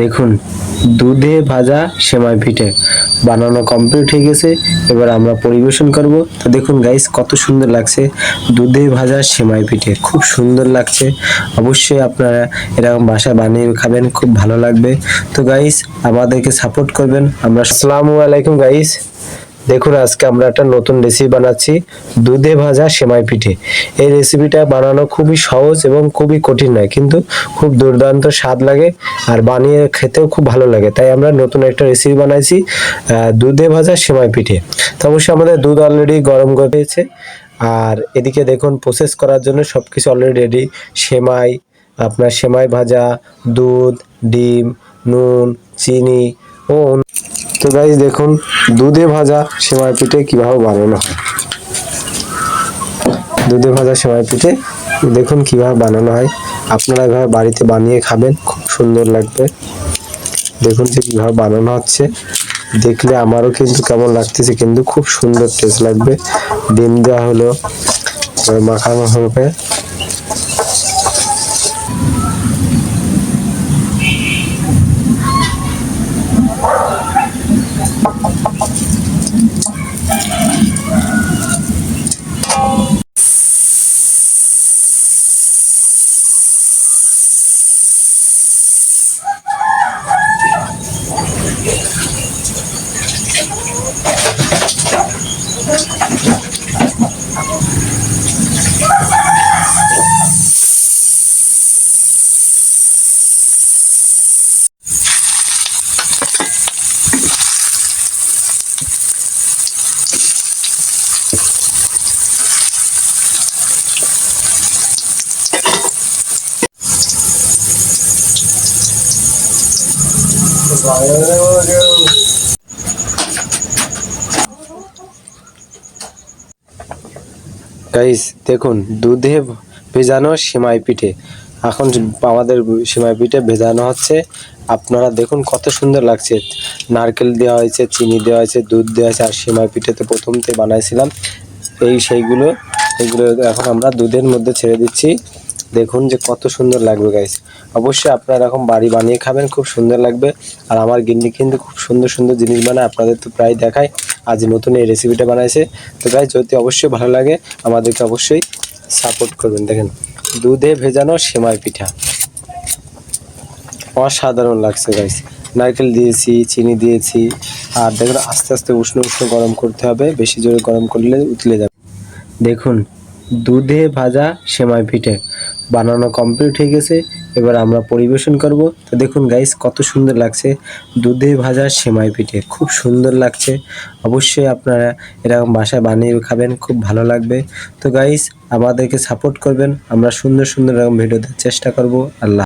দেখুন, দুধে ভাজা সেমাই পিঠে। বানানো কমপ্লিট হয়ে গেছে, এবার আমরা পরিবেশন করব। তো দেখুন গাইস কত সুন্দর লাগছে দুধে ভাজা সেমাই পিঠে। খুব সুন্দর লাগছে। অবশ্যই আপনারা এরকম বাসা বানিয়ে খাবেন, খুব ভালো লাগবে। তো গাইস আমাদেরকে সাপোর্ট করবেন। আমরা আসসালামু আলাইকুম গাইস দেখুন, আজকে আমরা একটা নতুন রেসিপি বানাচ্ছি, দুধে ভাজা সেমাই পিঠে। এই রেসিপিটা বানানো খুবই সহজ এবং খুবই কঠিন নয়, কিন্তু খুব দুর্দান্ত স্বাদ লাগে আর বানিয়ে খেতেও খুব ভালো লাগে। তাই আমরা নতুন একটা রেসিপি বানাইছি দুধে ভাজা সেমাই পিঠে। তো অবশ্যই আমাদের দুধ অলরেডি গরম করে আর এদিকে দেখুন প্রসেস করার জন্য সব কিছু অলরেডি রেডি সেমাই, আপনার সেমাই ভাজা, দুধ, ডিম, নুন, চিনি ও অন্য- তো গাইজ দেখুন, দুধে ভাজা সেমাই পিঠে কীভাবে বানানো হয়। দুধে ভাজা সেমাই পিঠে, দেখুন কীভাবে বানানো হয়। আপনারা এভাবে বাড়িতে বানিয়ে খাবেন, খুব সুন্দর লাগবে। দেখুন যে কীভাবে বানানো হচ্ছে। দেখলে আমারও কিন্তু কেমন লাগতেছে, কিন্তু খুব সুন্দর টেস্ট লাগবে। ডিম দেওয়া হলো মাখানো হবে। গাইস দেখুন, দুধে ভেজানো সিমাই পিঠে। এখন আমাদের সিমাই পিঠে ভেজানো হচ্ছে। আপনারা দেখুন কত সুন্দর লাগছে। নারকেল দেওয়া হয়েছে, চিনি দেওয়া হয়েছে, দুধ দেওয়া হয়েছে, আর সেমাই পিঠেতে প্রথমতে বানাইছিলাম। এই সেইগুলো, এগুলো এখন আমরা দুধের মধ্যে ছেড়ে দিচ্ছি। দেখুন যে কত সুন্দর লাগবে গাইস অবশ্যই আপনারা এরকম বাড়ি বানিয়ে খাবেন, খুব সুন্দর লাগবে। আর আমার গিন্নি কিন্তু খুব সুন্দর সুন্দর জিনিস বানায়, আপনাদের তো প্রায় দেখায় আজ নতুন এই রেসিপিটা বানাইছে। তো গাইস যদি অবশ্যই ভালো লাগে, আমাদেরকে অবশ্যই সাপোর্ট করবেন। দেখেন, দুধে ভেজানো সেমাই পিঠা। অসাধারণ লাগছে গাইস নারকেল দিয়েছি, চিনি দিয়েছি। আর দেখুন, আস্তে আস্তে উষ্ণ উষ্ণ গরম করতে হবে। বেশি জোরে গরম করলে উতলে যাবে। দেখুন দুধে ভাজা সেমাই পিঠে। বানানো কমপ্লিট হয়ে গেছে, এবার আমরা পরিবেশন করব। তো দেখুন গাইস কত সুন্দর লাগছে দুধে ভাজা সেমাই পিঠে। খুব সুন্দর লাগছে। অবশ্যই আপনারা এরকম বাসায় বানিয়ে খাবেন, খুব ভালো লাগবে। তো গাইস আমাদেরকে সাপোর্ট করবেন। আমরা সুন্দর সুন্দর এরকম ভিডিও দেওয়ার চেষ্টা করব। আল্লাহ